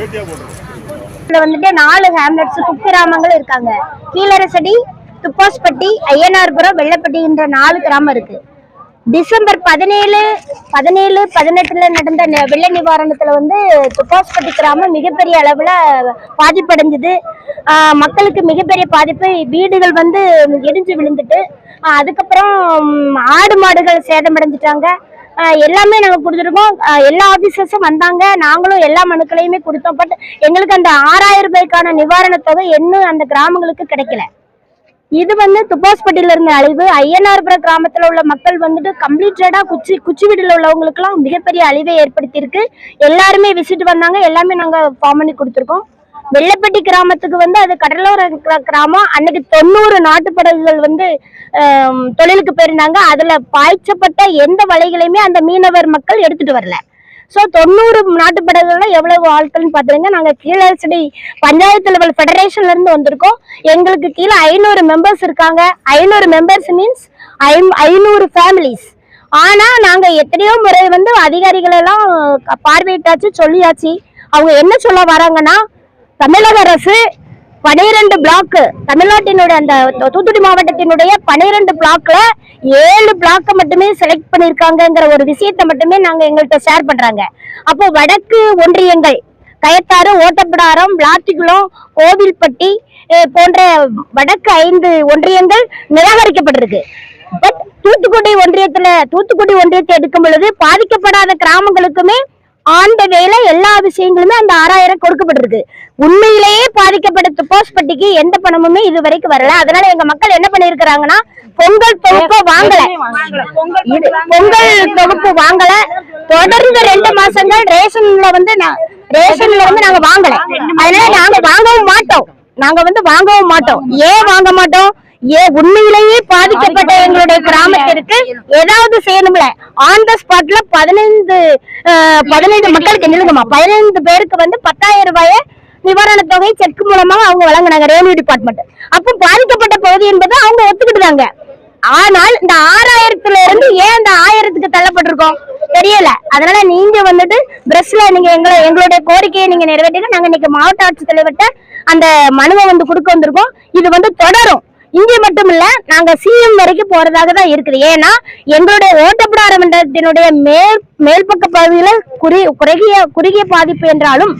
இதுல வந்துட்டு நாலு ஹேம்லெட்ஸ் குக்கிராமங்கள் இருக்காங்க. கீழரசடி துப்பாஸ்பட்டி ஐயனார்புரம் வெள்ளப்பட்டின்ற நாலு கிராமம் இருக்கு. டிசம்பர் பதினேழு பதினேழு பதினெட்டுல நடந்த வெள்ள நிவாரணத்துல வந்து துப்பாஸ்பட்டி கிராமம் மிகப்பெரிய அளவுல பாதிப்படைஞ்சது. மக்களுக்கு மிகப்பெரிய பாதிப்பு. வீடுகள் வந்து எரிஞ்சு விழுந்துட்டு அதுக்கப்புறம் ஆடு மாடுகள் சேதமடைஞ்சிட்டாங்க. எல்லாமே நாங்கள் கொடுத்துருக்கோம். எல்லா ஆஃபீஸர்ஸும் வந்தாங்க. நாங்களும் எல்லா மனுக்களையுமே கொடுத்தோம். பட் எங்களுக்கு அந்த ஆறாயிரம் ரூபாய்க்கான நிவாரணத் தொகை இன்னும் அந்த கிராமங்களுக்கு கிடைக்கல. இது வந்து துப்பாஸ்பட்டியில இருந்த அழிவு. ஐயனார்புரம் கிராமத்துல உள்ள மக்கள் வந்துட்டு கம்ப்ளீட்டடா குச்சி குச்சி வீடுல உள்ளவங்களுக்குலாம் மிகப்பெரிய அழிவை ஏற்படுத்தியிருக்கு. எல்லாருமே விசிட் வந்தாங்க. எல்லாமே நாங்க ஃபார்ம் பண்ணி கொடுத்துருக்கோம். வெள்ளப்பட்டி கிராமத்துக்கு வந்து அது கடலோர கிரா- கிராமம். அன்னைக்கு தொண்ணூறு நாட்டுப்படகுகள் வந்து தொழிலுக்கு போயிருந்தாங்க. அதுல பாய்ச்சப்பட்ட எந்த வலைகளையுமே அந்த மீனவர் மக்கள் எடுத்துட்டு வரல. ஸோ தொண்ணூறு நாட்டு படகுகளில் எவ்வளவு ஆட்கள்னு பார்த்துருங்க நாங்கள் கீழரசடி பஞ்சாயத்து லெவல் ஃபெடரேஷன்லேருந்து வந்திருக்கோம். எங்களுக்கு கீழே ஐநூறு மெம்பர்ஸ் இருக்காங்க. ஐநூறு மெம்பர்ஸ் மீன்ஸ் ஐ ஐநூறு ஃபேமிலிஸ் ஆனால் நாங்கள் எத்தனையோ முறை வந்து அதிகாரிகளெல்லாம் பார்வையிட்டாச்சு சொல்லியாச்சு. அவங்க என்ன சொல்ல வராங்கன்னா தமிழக அரசு பனிரெண்டு பிளாக்கு தமிழ்நாட்டினுடைய அந்த தூத்துக்குடி மாவட்டத்தினுடைய பனிரெண்டு பிளாக்ல ஏழு பிளாக்கை மட்டுமே செலக்ட் பண்ணியிருக்காங்கங்கிற ஒரு விஷயத்த மட்டுமே நாங்க எங்கள்கிட்ட ஷேர் பண்றாங்க. அப்போ வடக்கு ஒன்றியங்கள் கயத்தாறு ஓட்டப்பிடாரம் விளாத்திக்குளம் கோவில்பட்டி போன்ற வடக்கு ஐந்து ஒன்றியங்கள் நிராகரிக்கப்பட்டிருக்கு. பட் தூத்துக்குடி ஒன்றியத்துல தூத்துக்குடி ஒன்றியத்தை எடுக்கும் பொழுது பாதிக்கப்படாத கிராமங்களுக்குமே ஆண்ட வேலை எல்லா விஷயங்களுமே அந்த ஆறாயிரம் கொடுக்கப்பட்டிருக்கு. உண்மையிலேயே பாதிக்கப்பட்ட துப்பாஸ்பட்டிக்கு எந்த பணமுமே இது வரைக்கும் வரல. அதனால எங்க மக்கள் என்ன பண்ணிருக்கிறாங்கன்னா பொங்கல் தொகுப்பை வாங்கல. பொங்கல் தொகுப்பு வாங்கல. தொடர்ந்து ரெண்டு மாசங்கள் ரேஷன்ல வந்து ரேஷன்ல வந்து நாங்க வாங்கல. அதனால நாங்க வாங்கவும் மாட்டோம். நாங்க வந்து வாங்கவும் மாட்டோம். ஏன் வாங்க மாட்டோம்? ஏ உண்மையிலேயே பாதிக்கப்பட்ட எங்களுடைய கிராமத்திற்கு ஏதாவது செய்யணும்ல. ஆன் த ஸ்பாட்ல பதினைந்து பதினைந்து மக்களுக்கு நிலுங்கம்மா. பதினைந்து பேருக்கு வந்து பத்தாயிரம் ரூபாய நிவாரண தொகை செக் மூலமாக அவங்க வழங்கினாங்க. ரெவன்யூ டிபார்ட்மெண்ட் அப்போ பாதிக்கப்பட்ட பகுதி என்பது அவங்க ஒத்துக்கிட்டுதாங்க ஆனால் இந்த ஆறாயிரத்துல இருந்து ஏன் இந்த ஆயிரத்துக்கு தள்ளப்பட்டிருக்கோம்? தெரியல. அதனால நீங்க வந்துட்டு பிரஸ்ல நீங்க எங்களை எங்களுடைய கோரிக்கையை நீங்க நிறைவேற்றுங்க நாங்க இன்னைக்கு மாவட்ட ஆட்சித்தலைவர்கிட்ட அந்த மனுவை வந்து கொடுக்க வந்திருக்கோம். இது வந்து தொடரும். இங்கே மட்டும் இல்ல நாங்க சிஎம் வரைக்கும் போறதாக தான் இருக்குது. ஏன்னா எங்களுடைய ஓட்டப்பிடார மன்றத்தினுடைய மேல் மேல்பக்க பகுதியில குறி குறுகிய குறுகிய பாதிப்பு என்றாலும்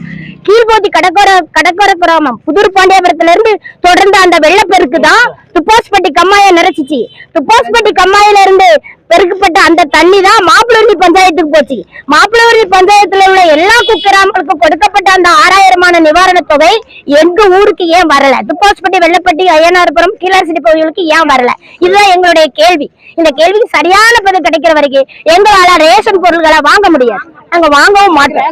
கீழ்போதி கடற்கரை கடற்கரை கிராமம் புதூர் பாண்டியபுரத்துல இருந்து தொடர்ந்து அந்த வெள்ளப்பெருக்கு தான் துப்பாஸ்பட்டி கம்மாயை நிறைச்சிச்சு. துப்பாஸ்பட்டி கம்மாயில இருந்து பெருக்கப்பட்ட அந்த தண்ணி தான் மாப்பிளவரி பஞ்சாயத்துக்கு போச்சு. மாப்பிளவரி பஞ்சாயத்துல உள்ள எல்லா குக்கிராமங்களுக்கும் கொடுக்கப்பட்ட அந்த ஆறாயிரமான நிவாரண தொகை எங்க ஊருக்கு ஏன் வரல? துப்பாஸ்பட்டி வெள்ளப்பட்டி ஐயனார்புரம் கீழாசிடி பகுதிகளுக்கு ஏன் வரல? இதுதான் எங்களுடைய கேள்வி. இந்த கேள்விக்கு சரியான பதில் கிடைக்கிற வரைக்கும் எங்களால ரேஷன் பொருட்களை வாங்க முடியாது. நாங்க வாங்கவும் மாட்டோம்.